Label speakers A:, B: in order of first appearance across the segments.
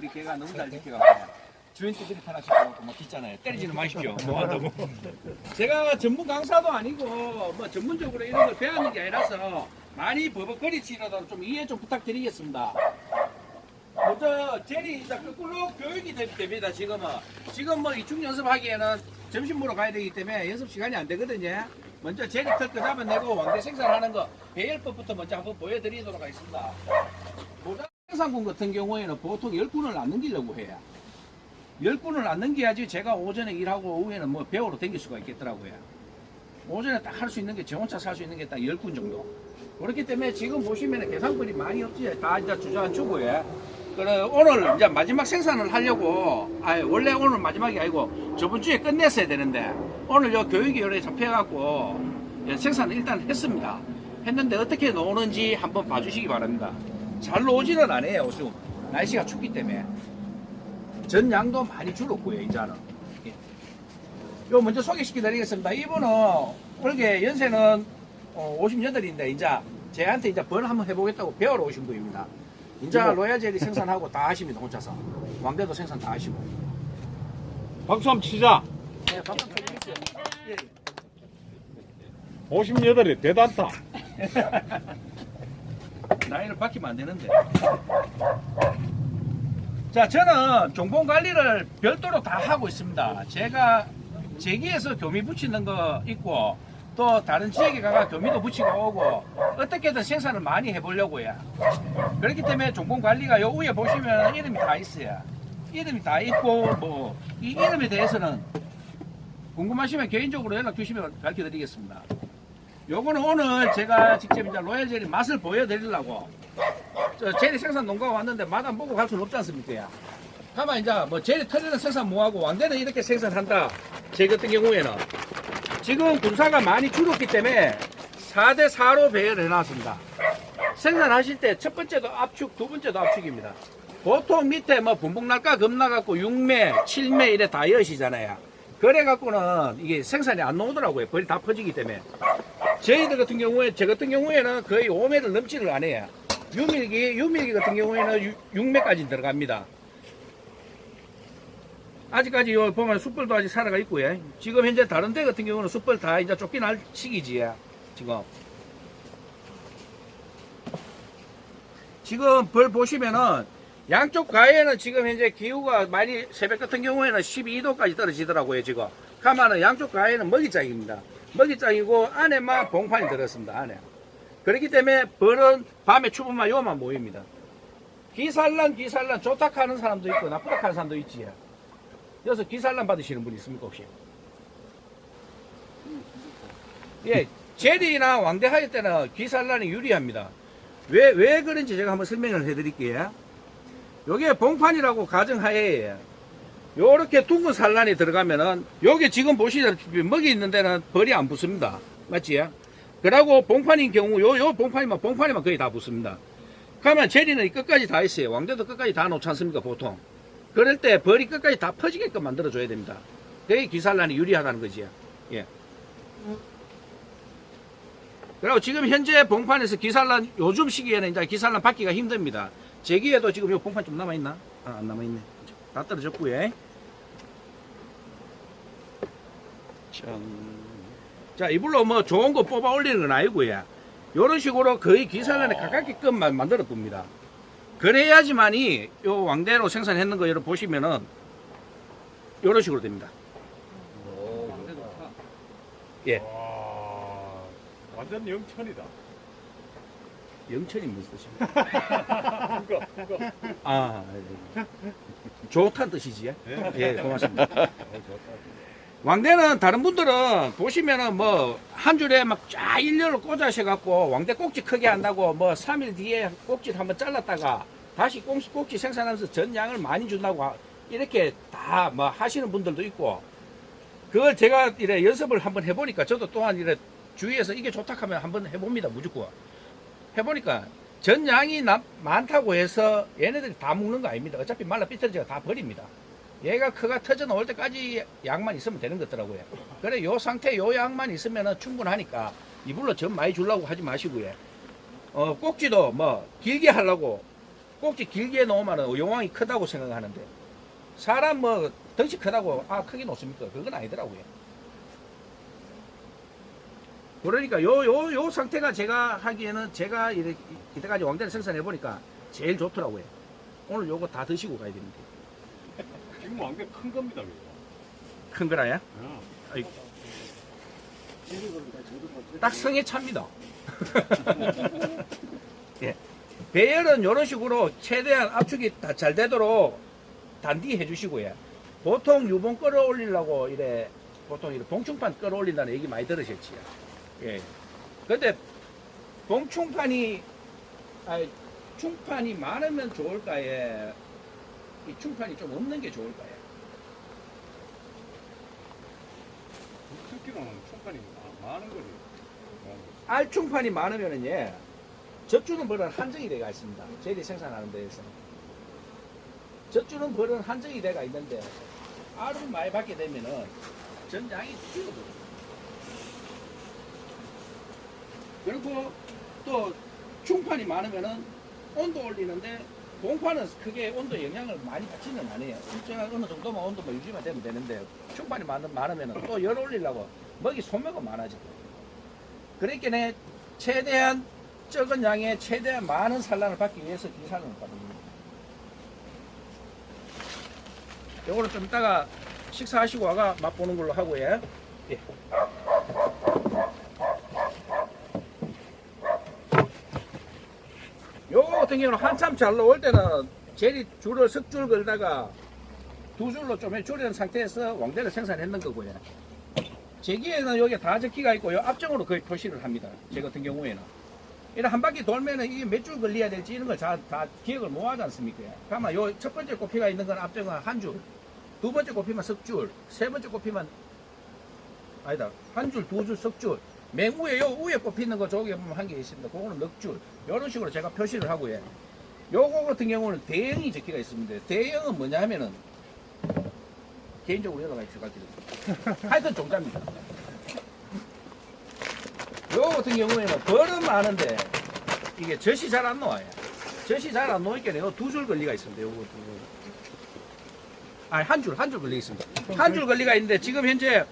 A: 우리 개가 너무 잘 지켜가고 주인들이 하나씩 갖고 뭐 있잖아요. 때리지는 마십시오. 뭐 한다고. 제가 전문 강사도 아니고 뭐 전문적으로 이런 걸 배우는 게 아니라서 많이 버벅거리시라도 좀 이해 좀 부탁드리겠습니다. 먼저 제리 이제 거꾸로 교육이 되- 됩니다. 지금은 지금 뭐 이중 연습하기에는 점심 먹으러 가야 되기 때문에 연습 시간이 안 되거든요. 먼저 제리 털거 잡아내고 왕대 생산하는 거 배열법부터 먼저 한번 보여드리도록 하겠습니다. 생산군 같은 경우에는 보통 10분을 안 넘기려고 해요. 10분을 안 넘겨야지 제가 오전에 일하고 오후에는 뭐 배우러 다닐 수가 있겠더라고요. 오전에 딱 할 수 있는 게 제 혼자 살 수 있는 게 딱 10분 정도. 그렇기 때문에 지금 보시면 계산권이 많이 없지. 다 이제 주저앉히고요. 그래, 오늘 이제 마지막 생산을 하려고, 아 원래 오늘 마지막이 아니고 저번 주에 끝냈어야 되는데, 오늘 요 교육이 요래 잡혀갖고, 예, 생산을 일단 했습니다. 했는데 어떻게 나오는지 한번 봐주시기 바랍니다. 잘 나오지는 않아요, 지금. 날씨가 춥기 때문에. 전 양도 많이 줄었고요, 이제는. 예. 요 먼저 소개시켜 드리겠습니다. 이분은 올게 연세는 어, 58인데 이제 제한테 이제 벌 한번 해보겠다고 배우러 오신 분입니다. 이제 로얄젤리 생산하고 다 하십니다, 혼자서. 왕대도 생산 다 하시고.
B: 박수 한번 치자.
A: 네, 방금 쳐주세요. 예, 예.
B: 58이 대단다.
A: 나이를 바뀌면 안 되는데. 자, 저는 종봉 관리를 별도로 다 하고 있습니다. 제가 제기에서 교미 붙이는 거 있고, 또 다른 지역에 가가 교미도 붙이고 오고, 어떻게든 생산을 많이 해보려고요. 그렇기 때문에 종봉 관리가 요 위에 보시면 이름이 다 있어요. 이름이 다 있고, 뭐, 이 이름에 대해서는 궁금하시면 개인적으로 연락 주시면 가르쳐 드리겠습니다. 요거는 오늘 제가 직접 이제 로얄 젤리 맛을 보여드리려고 저 젤리 생산 농가가 왔는데 맛 안 보고 갈 수는 없지 않습니까? 야. 가만 이제 뭐 젤리 털리는 생산 뭐하고 왕대는 이렇게 생산한다. 제 같은 경우에는 지금 군사가 많이 줄었기 때문에 4대 4로 배열을 해놨습니다. 생산하실 때 첫 번째도 압축, 두 번째도 압축입니다. 보통 밑에 뭐 분봉날까 겁나갖고 6매, 7매 이래 다 여시잖아요. 그래갖고는 이게 생산이 안 나오더라고요. 벌이 다 퍼지기 때문에. 저희들 같은 경우에, 저 같은 경우에는 거의 5매를 넘지를 않아요. 유밀기, 유밀기 같은 경우에는 6매까지 들어갑니다. 아직까지 요 보면 숯벌도 아직 살아가 있고요. 지금 현재 다른 데 같은 경우는 숯벌 다 이제 쫓겨날 시기지, 지금. 지금 벌 보시면은 양쪽 가에는 지금 현재 기후가 많이 새벽 같은 경우에는 12도까지 떨어지더라고요, 지금. 가만은 양쪽 가에는 먹이장입니다. 먹이장이고 안에만 봉판이 들었습니다, 안에. 그렇기 때문에 벌은 밤에 추우면 요만 모입니다. 기산란, 기산란 좋다 하는 사람도 있고 나쁘다 하는 사람도 있지. 여기서 기산란 받으시는 분 있습니까, 혹시? 예, 제리나 왕대하이 때는 기산란이 유리합니다. 왜, 왜 그런지 제가 한번 설명을 해드릴게요. 요게 봉판이라고 가정하에 요렇게 둥근 산란이 들어가면은 요게 지금 보시다시피 먹이 있는 데는 벌이 안 붙습니다. 맞지? 그러고 봉판인 경우 요, 요 봉판이만, 봉판이만 거의 다 붙습니다. 그러면 제리는 끝까지 다 있어요. 왕대도 끝까지 다 놓지 않습니까, 보통? 그럴 때 벌이 끝까지 다 퍼지게끔 만들어줘야 됩니다. 그게 기산란이 유리하다는 거지요. 예. 그리고 지금 현재 봉판에서 기산란 요즘 시기에는 이제 기산란 받기가 힘듭니다. 제기에도 지금 요 봉판 좀 남아 있나? 아, 안 남아 있네. 다 떨어졌고요. 짠. 자, 이불로 뭐 좋은 거 뽑아 올리는 건 아니고요. 요런 식으로 거의 기산란에 가깝게끔만 만들어 둡니다. 그래야지만이 요 왕대로 생산했는 거 여러분 보시면은 요런 식으로 됩니다. 예.
B: 와, 완전 영천이다.
A: 영천이 무슨 뜻입니까? 아, 예. 좋다는 뜻이지. 예,
B: 예.
A: 예 고맙습니다. 왕대는 다른 분들은 보시면은 뭐 한 줄에 막 쫙 일렬로 꽂아셔갖고 왕대 꼭지 크게 한다고 뭐 3일 뒤에 꼭지를 한번 잘랐다가 다시 꼭지, 꼭지 생산하면서 전 양을 많이 준다고 하- 이렇게 다 뭐 하시는 분들도 있고 그걸 제가 이래 연습을 한번 해보니까 저도 또한 이래 주위에서 이게 좋다 하면 한번 해봅니다 무조건 해보니까 전 양이 나- 많다고 해서 얘네들이 다 먹는 거 아닙니다 어차피 말라 삐뚤어지가 다 버립니다 얘가 크가 터져 나올 때까지 양만 있으면 되는 거더라고요. 그래 요 상태 요 양만 있으면 충분하니까 이불로 전 많이 주려고 하지 마시고요. 어 꼭지도 뭐 길게 하려고 꼭지 길게 놓으면 용왕이 크다고 생각하는데 사람 뭐 덩치 크다고 아 크게 놓습니까? 그건 아니더라고요. 그러니까 요 요 요 상태가 제가 하기에는 제가 이래, 이때까지 왕대를 생산해 보니까 제일 좋더라고요. 오늘 요거 다 드시고 가야 됩니다.
B: 지금 왕대 큰 겁니다, 이거.
A: 큰 거라야?
B: 어.
A: 딱 성에 찹니다. 예. 배열은 이런 식으로 최대한 압축이 다 잘 되도록 단디 해 주시고요. 보통 유봉 끌어올리려고 이래 보통 이래 봉충판 끌어올린다는 얘기 많이 들으셨지요. 예. 근데 봉충판이 아 충판이 많으면 좋을까요? 이 충판이 좀 없는 게 좋을까요?
B: 특기로는 총판이 마- 많은 거지. 어.
A: 알충판이 많으면은 예, 젖주는 벌은 한정이 돼가 있습니다. 저희들이 생산하는 데에서. 젖주는 벌은 한정이 돼가 있는데 알을 많이 받게 되면은 전량이 줄어들어요. 그리고 또 충판이 많으면은 온도 올리는데 봉판은 크게 온도 영향을 많이 받지는 않아요. 일정한 어느 정도만 온도만 유지만 되면 되는데 충판이 많- 많으면은 또열 올리려고 먹이 소모가 많아지고 내 최대한 적은 양에 최대한 많은 산란을 받기 위해서 기산을 받습니다. 요거는 좀 이따가 식사하시고 와가 맛보는 걸로 하고요. 예. 요거 같은 경우는 한참 잘 나올 때는 젤이 줄을 석줄 걸다가 두 줄로 좀해 줄이는 상태에서 왕대를 생산했는 거고요. 제기에는 여기 다 적기가 있고 요 앞정으로 거의 표시를 합니다. 제 같은 경우에는. 이런 한 바퀴 돌면은 이게 몇 줄 걸려야 될지 이런 걸다 기억을 못 하지 않습니까? 그러면 요 첫 번째 꽃피가 있는 건 앞정은 한 줄, 두 번째 꽃피만 석줄, 세 번째 꽃피만 아니다 한 줄, 두 줄, 석 줄. 맨 위에 요 위에 꽃피는 거 저기 보면 한 개 있습니다. 그거는 넉 줄. 이런 식으로 제가 표시를 하고요. 요거 같은 경우는 대형이 적기가 있습니다. 대형은 뭐냐 하면은 개인적으로 연락가 있어가지고 하여튼 종자입니다. 요 같은 경우에는 벌은 많은데 이게 젖이 잘 안 나와요. 젖이 잘 안 나오니까 요 두 줄 걸리가 있습니다. 요거 두 줄. 아니 한 줄, 한 줄 걸리 있습니다. 한 줄 걸리가 있는데 지금 현재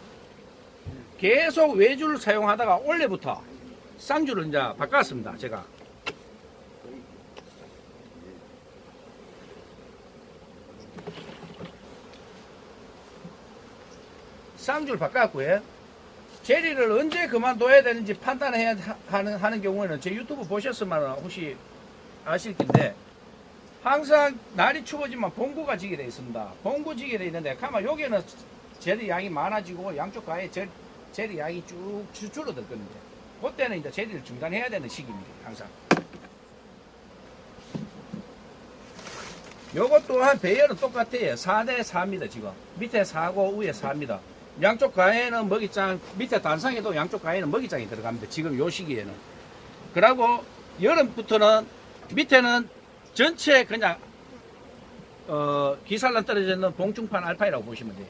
A: 계속 외줄을 사용하다가 올해부터 쌍줄을 이제 바꿨습니다. 제가. 쌍줄 바꿨고요. 제리를 언제 그만둬야 되는지 판단해야 하는, 하는 경우에는 제 유튜브 보셨으면 혹시 아실 텐데 항상 날이 추워지면 봉구가 지게 돼 있습니다. 봉구 지게 돼 있는데 가만 여기는 제리 양이 많아지고 양쪽 가에 제, 제리 양이 쭉 줄- 줄어들 겁니다. 그때는 이제 제리를 중단해야 되는 시기입니다. 항상. 요것 또한 배열은 똑같아요. 4대 4입니다, 지금. 밑에 4고 위에 4입니다. 양쪽 가에는 먹이장, 밑에 단상에도 양쪽 가에는 먹이장이 들어갑니다. 지금 요 시기에는. 그리고 여름부터는 밑에는 전체 그냥 어, 기살란 떨어져 있는 봉중판 알파이라고 보시면 돼요.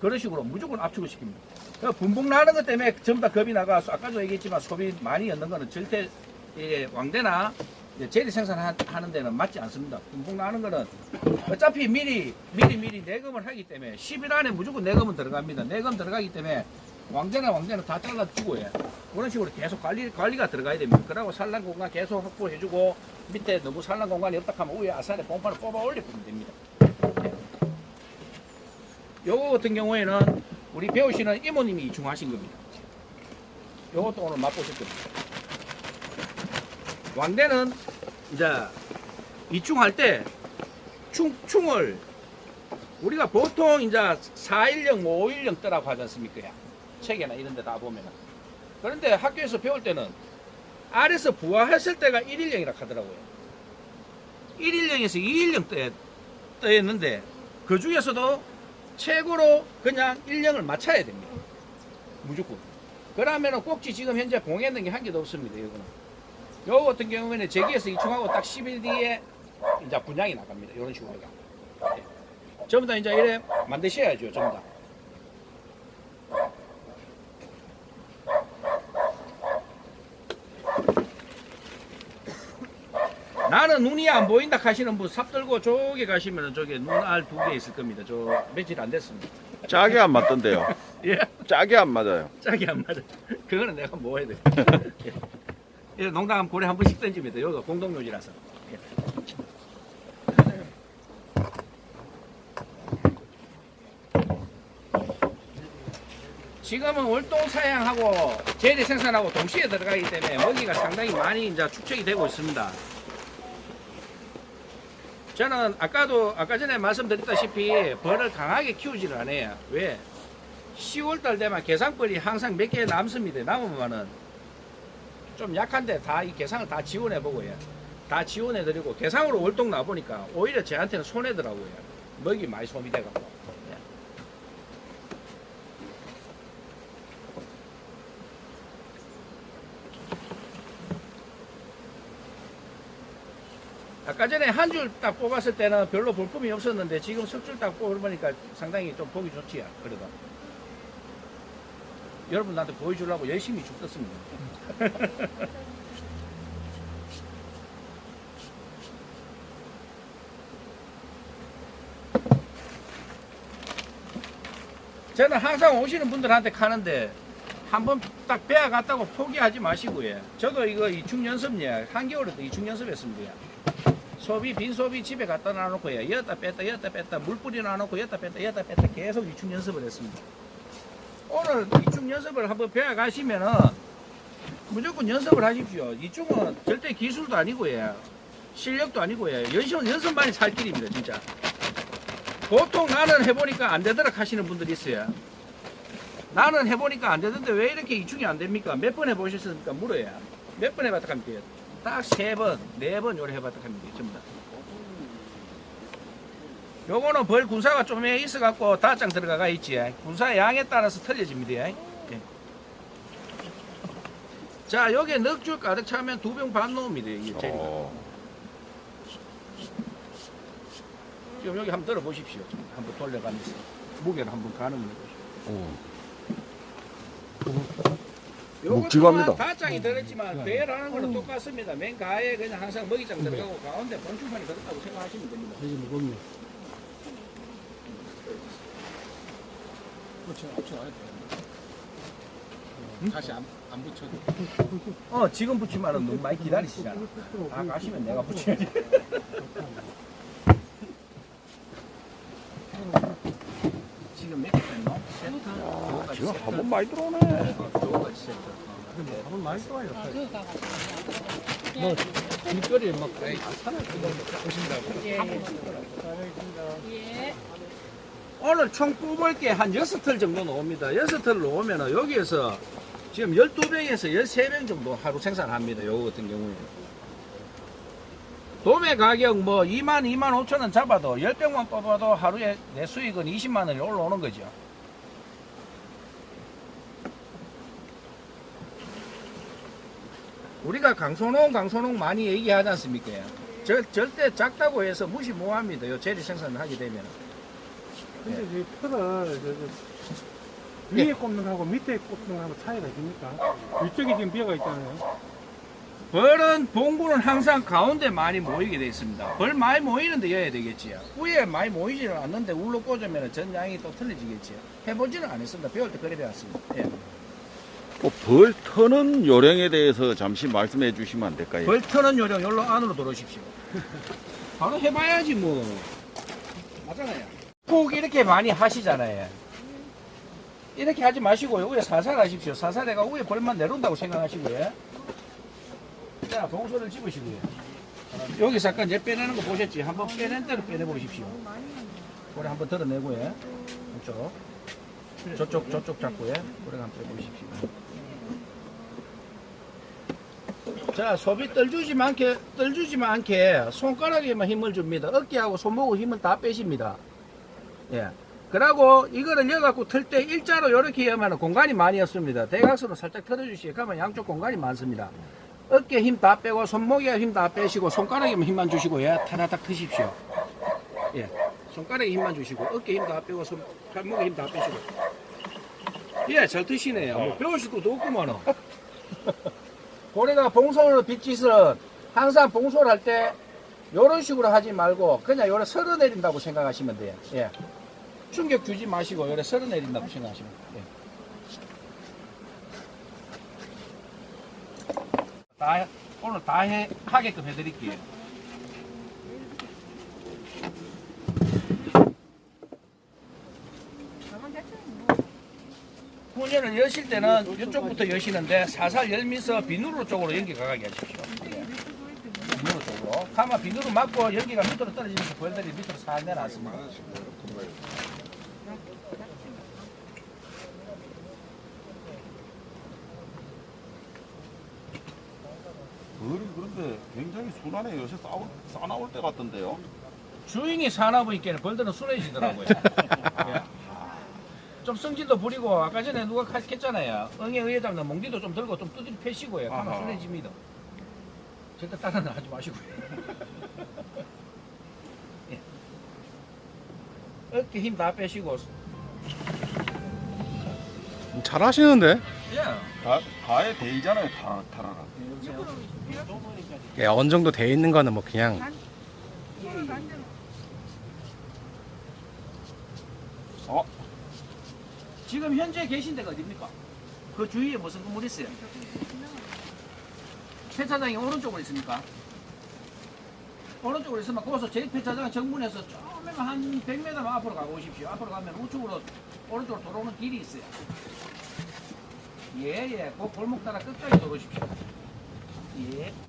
A: 그런 식으로 무조건 압축을 시킵니다. 그 분봉 나는 것 때문에 전부 다 겁이 나가 아까도 얘기했지만 소비 많이 얻는 거는 절대 예, 왕대나 제리 생산하는 데는 맞지 않습니다. 분봉 나는 거는 어차피 미리 미리 미리 내금을 하기 때문에 10일 안에 무조건 내금은 들어갑니다. 내금 들어가기 때문에 왕대나 왕대는 다 잘라주고 예. 그런 식으로 계속 관리 관리가 들어가야 됩니다. 그러고 산란 공간 계속 확보해주고 밑에 너무 산란 공간이 없다 하면 위에 아산에 봉판을 뽑아 올려주면 됩니다. 예. 요거 같은 경우에는 우리 배우시는 이모님이 이충하신 겁니다. 요것도 오늘 맛보실 겁니다. 왕대는 이제 이충할 때 충, 충을 우리가 보통 이제 4일령, 5일령 뜨라고 하지 않습니까? 책이나 이런 데 다 보면은. 그런데 학교에서 배울 때는 아래서 부화했을 때가 1일령이라 하더라고요. 1일령에서 2일령 떠, 떠였는데 그 중에서도 최고로 그냥 1령을 맞춰야 됩니다. 무조건. 그러면은 꼭지 지금 현재 봉했는 게 한 개도 없습니다. 이거는. 요 같은 경우에는 제기에서 이충하고 딱 10일 뒤에 이제 분양이 나갑니다. 이런 식으로. 예. 전부 다 이제 이래 만드셔야죠. 전부 다. 나는 눈이 안 보인다 하시는 분 삽 들고 저기 가시면은 저기 눈알 두 개 있을 겁니다. 저 며칠 안 됐습니다.
C: 짝이 안 맞던데요.
A: 예,
C: 짝이 안 맞아요.
A: 짝이 안 맞아. 그거는 내가 뭐 해야 돼. 예. 예, 농담 고래 한 번씩 던집니다. 여기가 공동묘지라서. 예. 지금은 월동 사양하고 재래 생산하고 동시에 들어가기 때문에 먹이가 상당히 많이 이제 축적이 되고 있습니다. 저는 아까도 아까 전에 말씀드렸다시피 벌을 강하게 키우지를 않아요. 왜? 10월달 되면 개상벌이 항상 몇 개 남습니다. 남으면은 좀 약한데 다 이 개상을 다 지원해 보고요. 다 지원해 드리고 개상으로 월동 나 보니까 오히려 저한테는 손해더라고요. 먹이 많이 소비돼 갖고. 예. 아까 전에 한 줄 딱 뽑았을 때는 별로 볼품이 없었는데 지금 석 줄 딱 뽑으니까 상당히 좀 보기 좋지요. 그래도. 여러분한테 보여주려고 열심히 죽었습니다. 저는 항상 오시는 분들한테 가는데 한번 딱 배워 갔다고 포기하지 마시고요. 저도 이거 이충 연습이야. 한겨울에도 이충 연습했습니다. 소비 빈 소비 집에 갖다 놔놓고요. 여기다 뺐다 여기다 뺐다 물 뿌리 놔놓고 여기다 뺐다 여기다 뺐다 계속 이충 연습을 했습니다. 오늘 이충 연습을 한번 배워 가시면은 무조건 연습을 하십시오. 이충은 절대 기술도 아니고 요. 실력도 아니고 요. 연습, 연습만이 살 길입니다, 진짜. 보통 나는 해보니까 안 되더라 하시는 분들이 있어요. 나는 해보니까 안 되던데 왜 이렇게 이충이 안 됩니까? 몇 번 해보셨습니까? 물어야. 몇 번 해봤다 하면 돼요. 딱 세 번, 네 번 요래 해봤다 하면 돼요. 전부 다. 요거는 벌 군사가 좀 있어갖고 다장 들어가가 있지. 군사 양에 따라서 틀려집니다. 예. 자, 여기에 넉줄 가득 차면 두 병 반 넣습니다. 이게 재리가.
C: 어,
A: 지금 여기 한번 들어보십시오. 좀 한번 돌려가면서. 무게를 한번 가늠해 보십시오. 요것도
C: 묵직합니다.
A: 가장이 들었지만 배라는 거는 똑같습니다. 맨 가에 그냥 항상 먹이장 들어가고 가운데 봉충판이 들었다고 생각하시면 됩니다.
D: 여기 무겁네. 그렇죠. 돼. 다시 안, 안 붙여도.
A: 어, 지금 붙이면은 너무 많이 기다리시잖아. 아, 가시면 내가 붙여야지. 지금 몇개? 세트?
C: 아, 지금 한번 많이 들어오네.
A: 저거까지 세트.
D: 한번 많이 써요.
A: 뭐, 길거리에 막
E: 예.
A: 오늘 총 뽑을 게한 6틀 정도 나옵니다. 6틀 나오면 여기에서 지금 12병에서 13병 정도 하루 생산합니다. 요거 같은 경우에. 도매 가격 뭐 2만, 2만 5천 원 잡아도 10병만 뽑아도 하루에 내 수익은 20만 원이 올라오는 거죠. 우리가 강소농, 강소농 많이 얘기하지 않습니까? 절, 절대 작다고 해서 무시 못합니다. 요 재리 생산을 하게 되면.
D: 근데 이 풀을 저, 저,
A: 예.
D: 위에 꼽는 거하고 밑에 꼽는 거하고 차이가 있습니까? 이쪽이 지금 비어가 있잖아요.
A: 벌은 봉구는 항상 가운데 많이 모이게 돼 있습니다. 벌 많이 모이는데 여야 되겠지요. 위에 많이 모이지는 않는데 울로 꽂으면 전량이 또 틀려지겠지요. 해보지는 않았습니다. 배울 때 그래 배웠습니다. 예.
C: 어, 벌 터는 요령에 대해서 잠시 말씀해 주시면 안 될까요?
A: 벌 터는 요령 열로 안으로 들어오십시오. 바로 해봐야지 뭐. 맞잖아요. 꼭 이렇게 많이 하시잖아요. 이렇게 하지 마시고요. 위에 살살 하십시오. 살살 해가 위에 벌만 내려온다고 생각하시고요. 자, 봉소를 집으시고요. 여기서 아까 이제 빼내는 거 보셨지? 한번 빼낸 대로 빼내보십시오. 고래 한번 들어내고요. 이쪽. 저쪽, 저쪽 잡고요. 고래 한번 빼보십시오. 자, 소비 떨주지만 않게, 떨주지만 않게 손가락에만 힘을 줍니다. 어깨하고 손목으로 힘을 다 빼십니다. 예. 그러고 이거를 여갖고 틀 때 일자로 이렇게 하면 공간이 많이 없습니다. 대각선으로 살짝 틀어주시고 그러면 양쪽 공간이 많습니다. 어깨 힘 다 빼고 손목에 힘 다 빼시고 손가락에만 힘만 주시고 예, 타다닥 트십시오. 예. 손가락에 힘만 주시고 어깨 힘 다 빼고 손, 팔목에 힘 다 빼시고. 예, 잘 드시네요. 뭐 배우실 것도 없구만은. 고래가 봉선으로 빚짓은 항상 봉소를 할때 이런 식으로 하지 말고 그냥 요래 설어 내린다고 생각하시면 돼요. 예. 충격 주지 마시고 요래 설어 내린다고 생각하시면 돼요. 예. 다 해- 오늘 다 해, 하게끔 해드릴게요. 훈연을 여실 때는 이쪽부터 여시는데 살살 열면서 비누로 쪽으로 연기 가게 하십시오. 예. 비누로 쪽으로. 가마 비누로 맞고 연기가 밑으로 떨어지면서 벌들이 밑으로 살 내려왔습니다.
C: 벌이 그런데 굉장히 순환에 요새 싸우, 싸나올 때 같던데요.
A: 주인이 사나 보니까 벌들은 순해지더라고요. 예. 좀 성질도 부리고 아까 전에 누가 했잖아요. 응에 의해 잡는 몽디도 좀 들고 좀 두드리 패시고요. 가만
C: 아하.
A: 순해집니다. 절대 거 하지 마시고요. 예. 어깨 힘 다 빼시고
E: 잘 하시는데?
A: 예.
C: 가, 가에 대이잖아요, 타, 타라라.
E: 예, 어느 정도 돼 있는 거는 뭐 그냥
A: 지금 현재 계신 데가 어딥니까? 그 주위에 무슨 건물 있어요? 폐차장이 오른쪽으로 있습니까? 오른쪽으로 있으면 거기서 제 폐차장 정문에서 조금만 한 100m만 앞으로 가고 오십시오. 앞으로 가면 우측으로 오른쪽으로 돌아오는 길이 있어요. 예, 예. 그 골목 따라 끝까지 돌아오십시오. 예.